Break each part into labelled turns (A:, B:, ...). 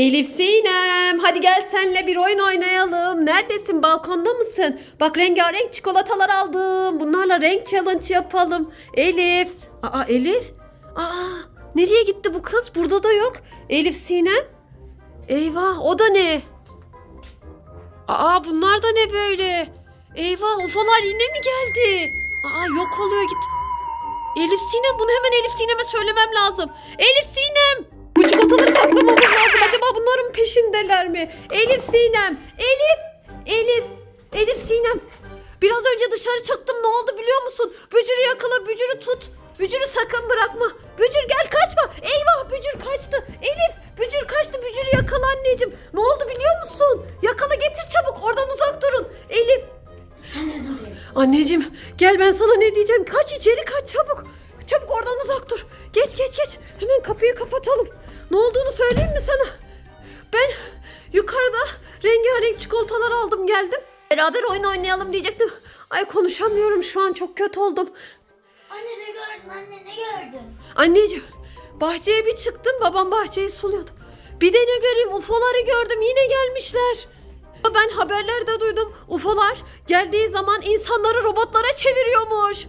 A: Elif Sinem hadi gel senle bir oyun oynayalım. Neredesin balkonda mısın? Bak rengarenk çikolatalar aldım. Bunlarla renk challenge yapalım. Elif. Aa Elif. Aa nereye gitti bu kız? Burada da yok. Elif Sinem. Eyvah o da ne? Aa bunlar da ne böyle? Eyvah ufolar yine mi geldi? Aa yok oluyor git. Elif Sinem bunu hemen Elif Sinem'e söylemem lazım. Elif Sinem! Çikolataları saklamamız lazım. Acaba bunların peşindeler mi? Elif Sinem! Elif! Elif! Elif Sinem! Biraz önce dışarı çıktım ne oldu biliyor musun? Bücürü yakala, bücürü tut. Bücürü sakın bırakma. Bücür gel kaçma. Eyvah bücür kaçtı. Elif bücür kaçtı. Bücürü yakala anneciğim. Ne oldu biliyor musun? Yakala getir çabuk. Oradan uzak durun. Elif Anneciğim gel ben sana ne diyeceğim. Kaç içeri kaç çabuk. Çabuk oradan uzak dur. Geç geç geç. Hemen kapıyı kapatalım. Ne olduğunu söyleyeyim mi sana? Ben yukarıda rengarenk çikolatalar aldım geldim. Beraber oyun oynayalım diyecektim. Ay konuşamıyorum şu an çok kötü oldum.
B: Anne ne gördün anne ne gördün?
A: Anneciğim bahçeye bir çıktım babam bahçeyi suluyordu. Bir de ne göreyim ufoları gördüm yine gelmişler. Ben haberlerde duydum ufolar geldiği zaman insanları robotlara çeviriyormuş.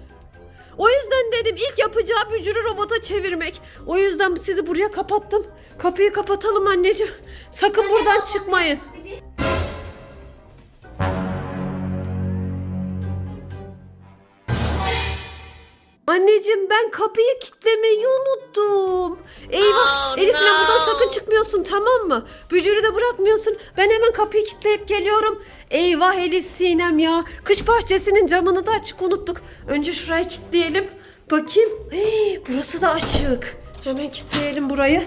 A: O yüzden dedim ilk yapacağı bücürü robota çevirmek. O yüzden sizi buraya kapattım. Kapıyı kapatalım anneciğim. Sakın buradan çıkmayın. Anneciğim ben kapıyı kilitlemeyi unuttum. Eyvah.
B: Oh,
A: Elif Sinem
B: no.
A: buradan sakın çıkmıyorsun tamam mı? Bücürü de bırakmıyorsun. Ben hemen kapıyı kilitleyip geliyorum. Eyvah Elif Sinem ya. Kış bahçesinin camını da açık unuttuk. Önce şurayı kilitleyelim. Bakayım. Hey, burası da açık. Hemen kilitleyelim burayı.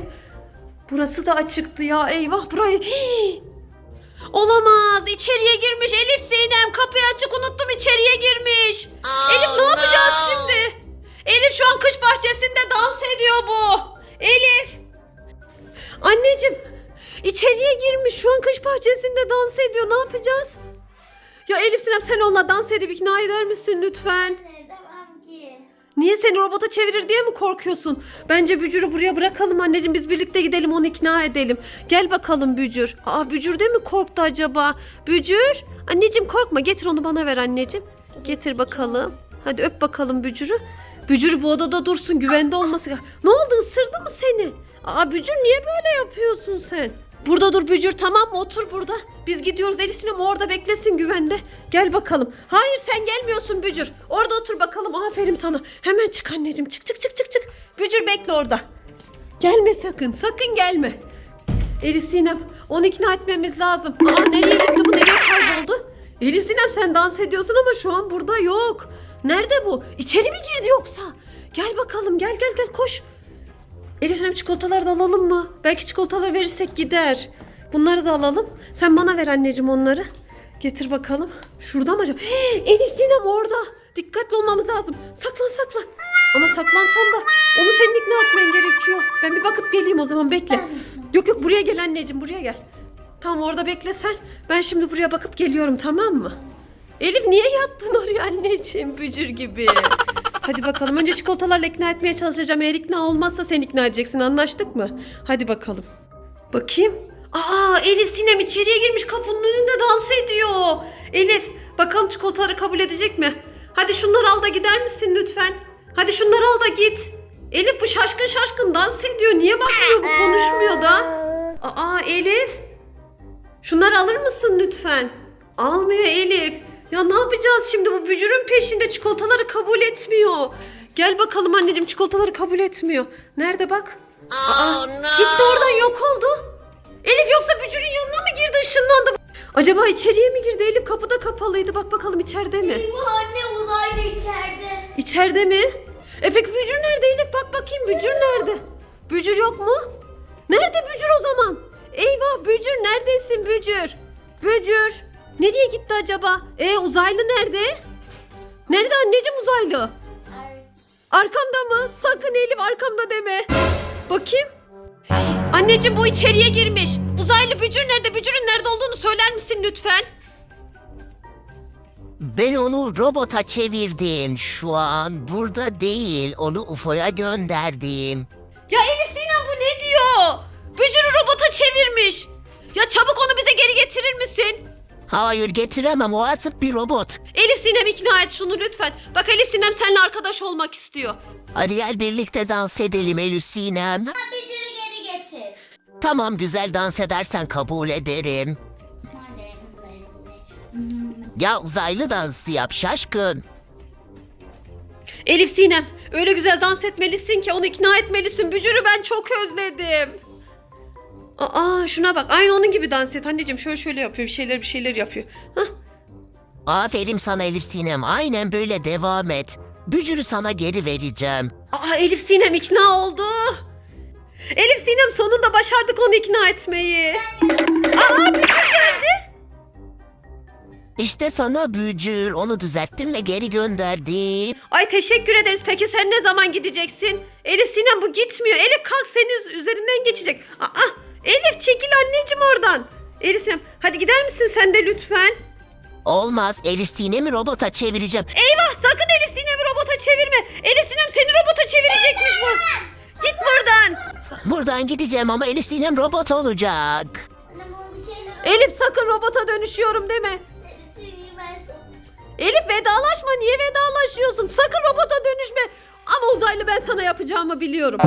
A: Burası da açıktı ya. Eyvah burayı. Hey. Olamaz. İçeriye girmiş Elif Sinem. Kapıyı açık unuttum içeriye girmiş. Elif ne yapacağız şimdi? Elif şu an kış bahçesinde dans ediyor bu. Elif. Anneciğim içeriye girmiş şu an kış bahçesinde dans ediyor. Ne yapacağız? Ya Elif Sinem sen onunla dans edip ikna eder misin lütfen?
B: Ne demem ki.
A: Niye seni robota çevirir diye mi korkuyorsun? Bence Bücür'ü buraya bırakalım anneciğim. Biz birlikte gidelim onu ikna edelim. Gel bakalım Bücür. Aa Bücür de mi korktu acaba? Bücür. Anneciğim korkma. Getir onu bana ver anneciğim. Getir bakalım. Hadi öp bakalım Bücür'ü. Bücür bu odada dursun. Güvende olması. Ne oldu ısırdı mı seni? Aa Bücür niye böyle yapıyorsun sen? Burada dur Bücür tamam mı? Otur burada. Biz gidiyoruz Elif Sinem orada beklesin güvende. Gel bakalım. Hayır sen gelmiyorsun Bücür. Orada otur bakalım. Aferin sana. Hemen çık anneciğim. Çık çık çık çık çık. Bücür bekle orada. Gelme sakın. Sakın gelme. Elif Sinem onu ikna etmemiz lazım. Aa nereye gitti bu? Nereye kayboldu? Elif Sinem sen dans ediyorsun ama şu an burada yok. Nerede bu? İçeri mi girdi yoksa? Gel bakalım gel gel gel koş. Elif Sinem çikolataları da alalım mı? Belki çikolatalar verirsek gider. Bunları da alalım. Sen bana ver anneciğim onları. Getir bakalım. Şurada mı acaba? Elif Sinem orada. Dikkatli olmamız lazım. Saklan saklan. Ama saklansan da onu senin ikna etmen gerekiyor. Ben bir bakıp geleyim o zaman bekle. Yok yok buraya gel anneciğim buraya gel. Tamam orada bekle sen. Ben şimdi buraya bakıp geliyorum tamam mı? Elif niye yattın oraya anneciğim bücür gibi? Hadi bakalım önce çikolatalarla ikna etmeye çalışacağım. Eğer ikna olmazsa sen ikna edeceksin anlaştık mı? Hadi bakalım. Bakayım. Aa Elif Sinem içeriye girmiş kapının önünde dans ediyor. Elif bakalım çikolataları kabul edecek mi? Hadi şunları al da gider misin lütfen? Hadi şunları al da git. Elif bu şaşkın şaşkın dans ediyor. Niye bakmıyor bu konuşmuyor da? Aa Elif. Şunları alır mısın lütfen? Almıyor Elif. Ya ne yapacağız şimdi bu bücürün peşinde çikolataları kabul etmiyor. Gel bakalım anneciğim çikolataları kabul etmiyor. Nerede bak? Aa, gitti oradan yok oldu. Elif yoksa bücürün yanına mı girdi ışınlandı? Acaba içeriye mi girdi Elif? Kapı da kapalıydı. Bak bakalım içeride mi?
B: Bu anne uzaylı içeride.
A: İçeride mi? E peki Bücür nerede Elif? Bak bakayım Bücür nerede? Bücür yok mu? Nerede Bücür o zaman? Eyvah Bücür neredesin Bücür? Bücür. Nereye gitti acaba? E uzaylı nerede? Nerede anneciğim uzaylı?
B: Ay,
A: Arkanda mı? Sakın Elif arkamda deme. Bakayım. Anneciğim bu içeriye girmiş. Uzaylı Bücür nerede? Bücür'ün nerede olduğunu söyler misin lütfen?
C: Ben onu robota çevirdim. Şu an burada değil. Onu UFO'ya gönderdim.
A: Ya Elif Sinem bu ne diyor? Bücürü robota çevirmiş. Ya çabuk onu bize geri getirir misin?
C: Hayır getiremem o artık bir robot.
A: Elif Sinem ikna et şunu lütfen. Bak Elif Sinem seninle arkadaş olmak istiyor.
C: Hadi gel birlikte dans edelim Elif Sinem.
B: Bücürü geri getir.
C: Tamam güzel dans edersen kabul ederim. Ya uzaylı dansı yap şaşkın.
A: Elif Sinem öyle güzel dans etmelisin ki onu ikna etmelisin. Bücürü ben çok özledim. Aa şuna bak aynı onun gibi dans et anneciğim şöyle şöyle yapıyor bir şeyler bir şeyler yapıyor. Hah.
C: Aferin sana Elif Sinem aynen böyle devam et. Bücürü sana geri vereceğim.
A: Aa Elif Sinem ikna oldu. Elif Sinem sonunda başardık onu ikna etmeyi. Aa Bücür geldi.
C: İşte sana bücür onu düzelttim ve geri gönderdim.
A: Ay teşekkür ederiz. Peki sen ne zaman gideceksin? Elif Sinem bu gitmiyor. Elif kalk senin üzerinden geçecek. Aa Elif çekil anneciğim oradan. Elif Sinem hadi gider misin sen de lütfen?
C: Olmaz Elif Sinem'i robota çevireceğim.
A: Eyvah sakın Elif Sinem'i robota çevirme. Elif Sinem seni robota çevirecekmiş bu. Git buradan.
C: Buradan gideceğim ama Elif Sinem robot olacak.
B: Anne bana bir şeyler oldu.
A: Elif sakın robota dönüşüyorum deme.
B: Seni seveyim ben sonra.
A: Elif vedalaşma. Niye vedalaşıyorsun? Sakın robota dönüşme. Ama uzaylı ben sana yapacağımı biliyorum.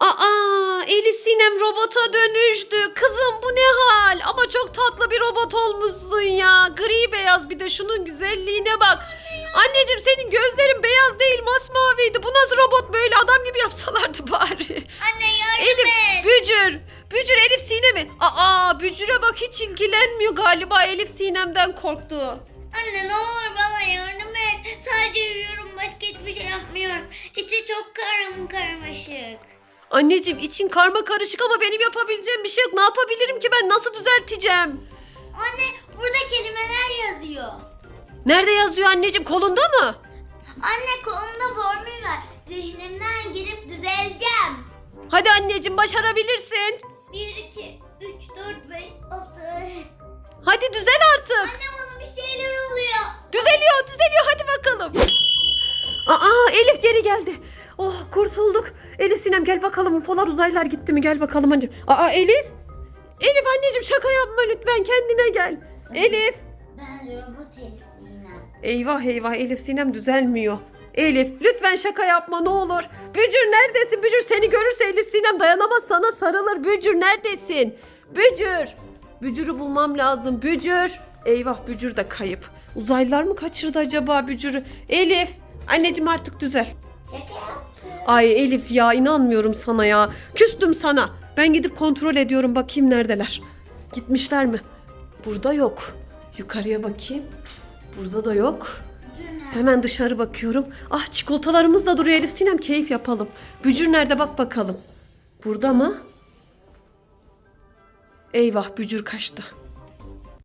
A: Aa, Elif Sinem robota dönüştü. Kızım bu ne hal? Ama çok tatlı bir robot olmuşsun ya. Gri beyaz bir de şunun güzelliğine bak. Anneciğim senin gözlerin beyaz değil masmaviydi. Bu nasıl robot böyle adam gibi yapsalardı bari.
B: Anne yardım
A: Elif,
B: et.
A: Bücür. Bücür Elif Sinem mi? Aa, Bücür'e bak hiç ilgilenmiyor galiba. Elif Sinem'den korktu.
B: Anne ne olur bana yardım et. Sadece uyuyorum başka hiçbir şey yapmıyorum. İçi çok karam karmaşık.
A: Anneciğim için karma karışık ama benim yapabileceğim bir şey yok. Ne yapabilirim ki ben? Nasıl düzelteceğim?
B: Anne burada kelimeler yazıyor.
A: Nerede yazıyor anneciğim? Kolunda mı?
B: Anne kolumda formül var. Zihnimden girip düzeleceğim.
A: Hadi anneciğim başarabilirsin.
B: 1, 2,
A: Sinem gel bakalım. Ufolar uzaylılar gitti mi? Gel bakalım anneciğim. Aa, Elif. Elif anneciğim şaka yapma lütfen. Kendine gel. Elif.
B: Ben robot Elif Sinem.
A: Eyvah eyvah Elif Sinem düzelmiyor. Elif lütfen şaka yapma ne olur. Bücür neredesin? Bücür seni görürse Elif Sinem dayanamaz sana sarılır. Bücür neredesin? Bücür. Bücür'ü bulmam lazım. Bücür. Eyvah Bücür de kayıp. Uzaylılar mı kaçırdı acaba Bücür'ü? Elif. Anneciğim artık düzel.
B: Şaka yaptım.
A: Ay Elif ya inanmıyorum sana ya. Küstüm sana. Ben gidip kontrol ediyorum bakayım neredeler. Gitmişler mi? Burada yok. Yukarıya bakayım. Burada da yok. Hemen dışarı bakıyorum. Ah çikolatalarımız da duruyor Elif Sinem keyif yapalım. Bücür nerede bak bakalım. Burada mı? Eyvah bücür kaçtı.